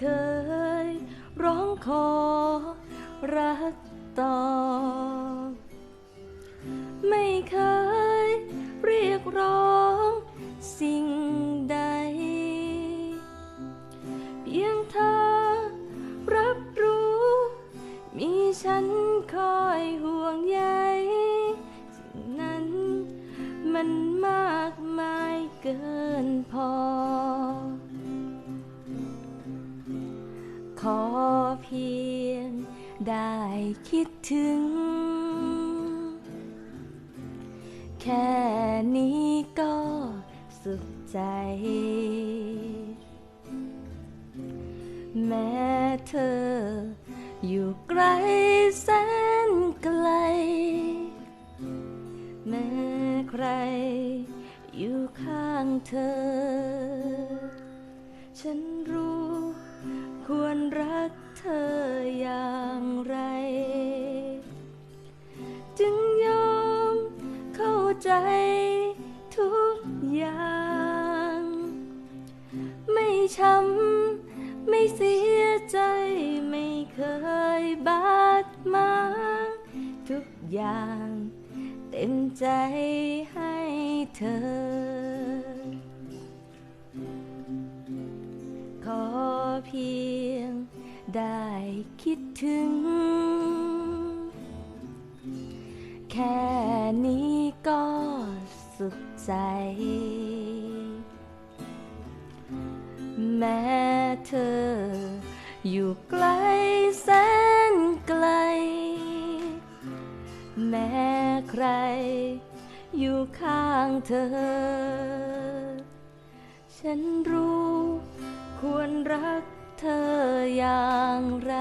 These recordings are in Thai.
เคยร้องขอรักต่อ ไม่เคยเรียกร้องสิ่งใด เพียงเธอรับรู้ มีฉันคอยห่วงใยสิ่งนั้นมันมากมายเกินพอ ขอเพียงได้คิดถึง แค่นี้ก็สุขใจ แม้เธออยู่ไกลแสนไกล แม้ใครอยู่ข้างเธอ ฉัน ควรรักเธออย่างไร จึงยอมเข้าใจทุกอย่าง ไม่ช้ำไม่เสียใจไม่เคยบาดหมางทุกอย่าง เต็มใจให้เธอ เพียงได้คิดถึง แค่นี้ก็สุขใจ แม้เธออยู่ไกลแสนไกล แม้ใครอยู่ข้างเธอ ฉันรู้ ควรรักเธออย่างไร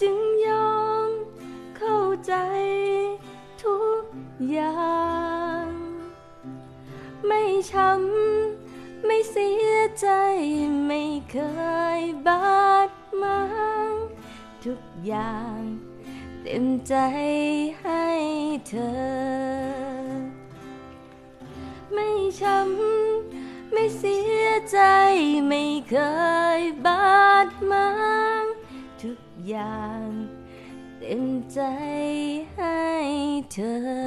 จึงยอมเข้าใจทุกอย่าง ไม่ช้ำไม่เสียใจไม่เคยบาดหมางทุกอย่างเต็มใจให้เธอ ไม่ช้ำ ไม่เสียใจไม่เคยบาดหมางทุกอย่าง เต็มใจให้เธอ